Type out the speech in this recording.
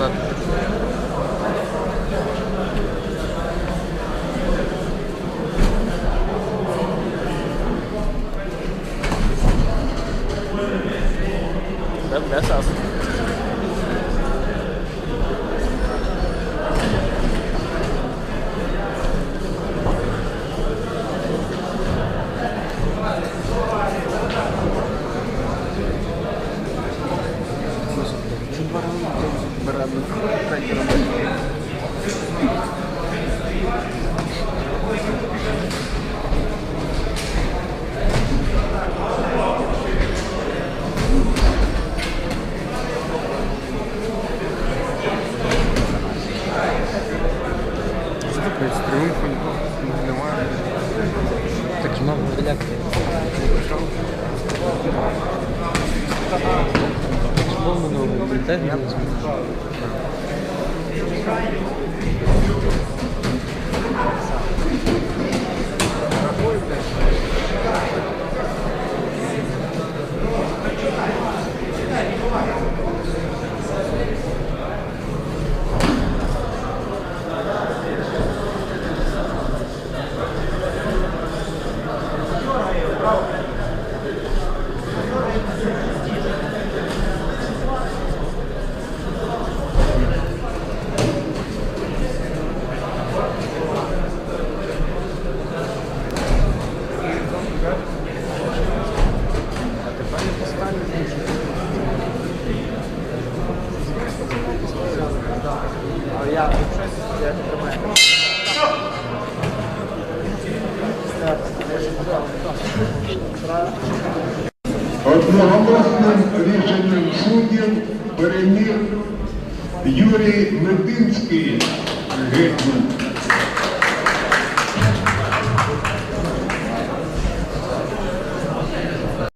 fiyatlar. Ben biraz aslında. Беремо третій робити. Тріумфом? Немає. Так ж мав так? Я щось я тримаю. Одноголосним рішенням суддів переміг Юрій Мединський гетьман.